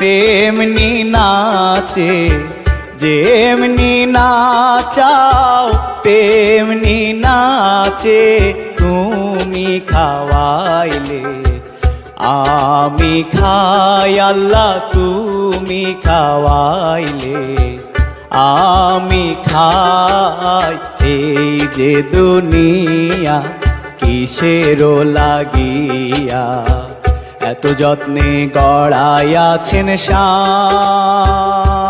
তেমনি নাচে, যেমনি নাচাও, তেমনি নাচে তুমি খাওয়াইলে। আমি খাই আল্লাহ, তুমি খাওয়াইলে। আমি খাই এই যে দুনিয়া কিসের লাগিয়া। এত যত্নে গড়াইয়াছেন সায়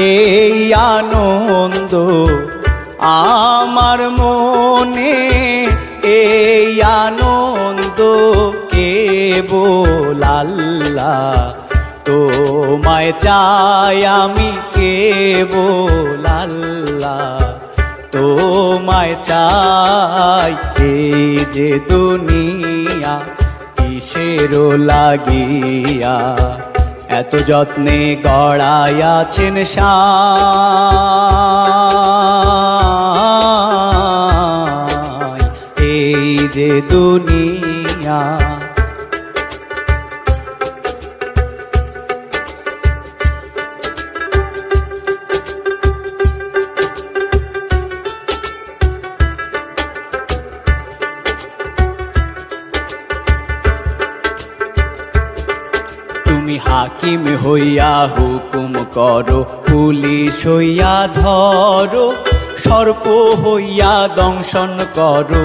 এই আনন্দ আমার মনে, এই আনন্দ কেবল আল্লাহ। তোমায় চাই আমি কেবল আল্লাহ। তোমায় চাই এই যে দুনিয়া কিসের লাগিয়া এত যত্নে গড়াইয়াছেন সায় তুমি হাকিম হইয়া হুকুম করো, পুলিশ হইয়া ধরো, সর্প হইয়া দংশন করো,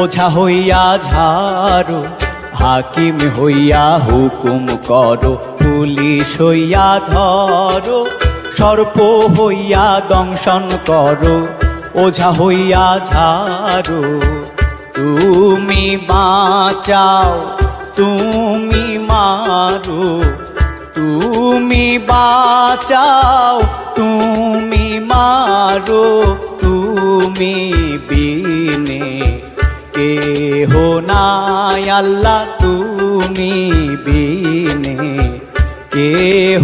ওঝা হইয়া ঝাড়ো, হাকিম হইয়া হুকুম করো, পুলিশ হইয়া ধরো, সর্প হইয়া দংশন করো, ওঝা হইয়া ঝাড়ো। তুমি বাঁচাও, তুমি মারো। তুমি বাঁচাও, তুমি মারো। তুমি বিনে কে হো নাই আল্লাহ, তুমি বিনে কে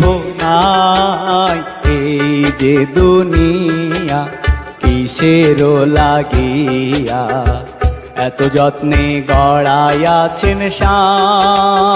হো নাই। এই যে দুনিয়া কিসের লাগিয়া, এত যত্নে গড়াইয়াছেন সায়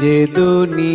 যে দুনিয়া